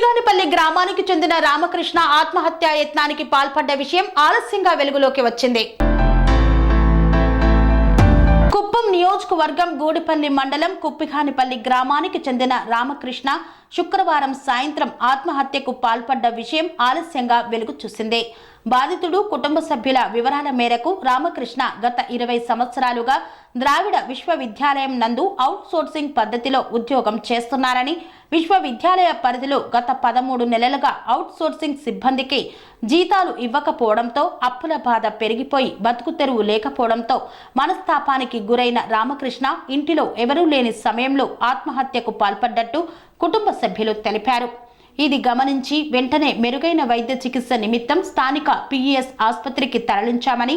పులిగానిపల్లి గ్రామానికి చెందిన రామకృష్ణ ఆత్మహత్యా యత్నానికి పాల్పడ్డ విషయం ఆలస్యంగా వెలుగులోకి వచ్చింది. కుప్పం నియోజకవర్గం గూడిపల్లి మండలం కుప్పిగానిపల్లి గ్రామానికి చెందిన రామకృష్ణ శుక్రవారం సాయంత్రం ఆత్మహత్యకు పాల్పడ్డ విషయం ఆలస్యంగా వెలుగు చూసింది. బాధితుడు కుటుంబ సభ్యుల వివరాల మేరకు రామకృష్ణ గత ఇరవై సంవత్సరాలుగా ద్రావిడ విశ్వవిద్యాలయం నందు అవుట్ సోర్సింగ్ పద్ధతిలో ఉద్యోగం చేస్తున్నారని విశ్వవిద్యాలయ పరిధిలో గత పదమూడు నెలలుగా అవుట్ సోర్సింగ్ సిబ్బందికి జీతాలు ఇవ్వకపోవడంతో అప్పుల బాధ పెరిగిపోయి బతుకు తెరువు లేకపోవడంతో మనస్తాపానికి గురైన రామకృష్ణ ఇంటిలో ఎవరూ లేని సమయంలో ఆత్మహత్యకు పాల్పడ్డట్టు కుటుంబ సభ్యులు తెలిపారు. ఇది గమనించి వెంటనే మెరుగైన వైద్య చికిత్స నిమిత్తం స్థానిక పిఈఎస్ ఆసుపత్రికి తరలించామని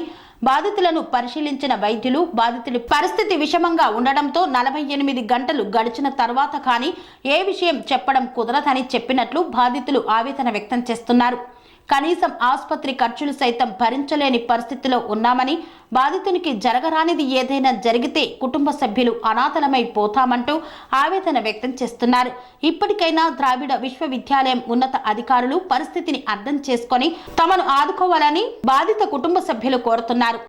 బాధితులను పరిశీలించిన వైద్యులు బాధితుడి పరిస్థితి విషమంగా ఉండడంతో నలభై ఎనిమిది గంటలు గడిచిన తర్వాత కానీ ఏ విషయం చెప్పడం కుదరదని చెప్పినట్లు బాధితులు ఆవేదన వ్యక్తం చేస్తున్నారు. కనీసం ఆసుపత్రి ఖర్చులు సైతం భరించలేని పరిస్థితిలో ఉన్నామని బాధితునికి జరగరానిది ఏదైనా జరిగితే కుటుంబ సభ్యులు అనాథలమై పోతామంటూ ఆవేదన వ్యక్తం చేస్తున్నారు. ఇప్పటికైనా ద్రావిడ విశ్వవిద్యాలయం ఉన్నత అధికారులు పరిస్థితిని అర్థం చేసుకొని తమను ఆదుకోవాలని బాధిత కుటుంబ సభ్యులు కోరుతున్నారు.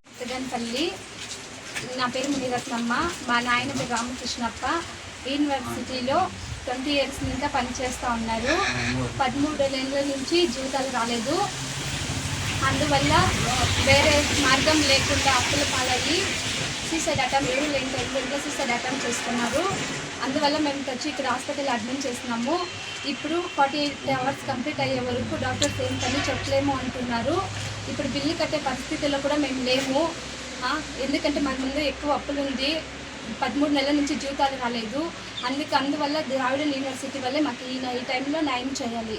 నా పేరు మునిరత్నమ్మ మా నాయన రామకృష్ణప్ప యూనివర్సిటీలో ట్వంటీ ఇయర్స్ నుంచి పనిచేస్తూ ఉన్నారు. పదమూడు నెలల నుంచి జీవితాలు రాలేదు. అందువల్ల వేరే మార్గం లేకుండా అప్పుల పాలయ్యి సూసైడ్ అటెంప్ట్ లేని టైంలో సూసైడ్ అటెంప్ట్ చేస్తున్నారు. అందువల్ల మేము వచ్చి ఇక్కడ హాస్పిటల్ అడ్మిట్ చేస్తున్నాము. ఇప్పుడు ఫార్టీ ఎయిట్ అవర్స్ కంప్లీట్ అయ్యే వరకు డాక్టర్స్ ఏం పని చెప్పలేము అంటున్నారు. ఇప్పుడు బిల్లు కట్టే పరిస్థితుల్లో కూడా మేము లేము. ఎందుకంటే మన ముందు ఎక్కువ అప్పులు ఉంది. పదమూడు నెలల నుంచి జీవితాలు రాలేదు. అందుకు అందువల్ల ద్రావిడ యూనివర్సిటీ వల్లే మాకు ఈ టైంలో న్యాయం చేయాలి.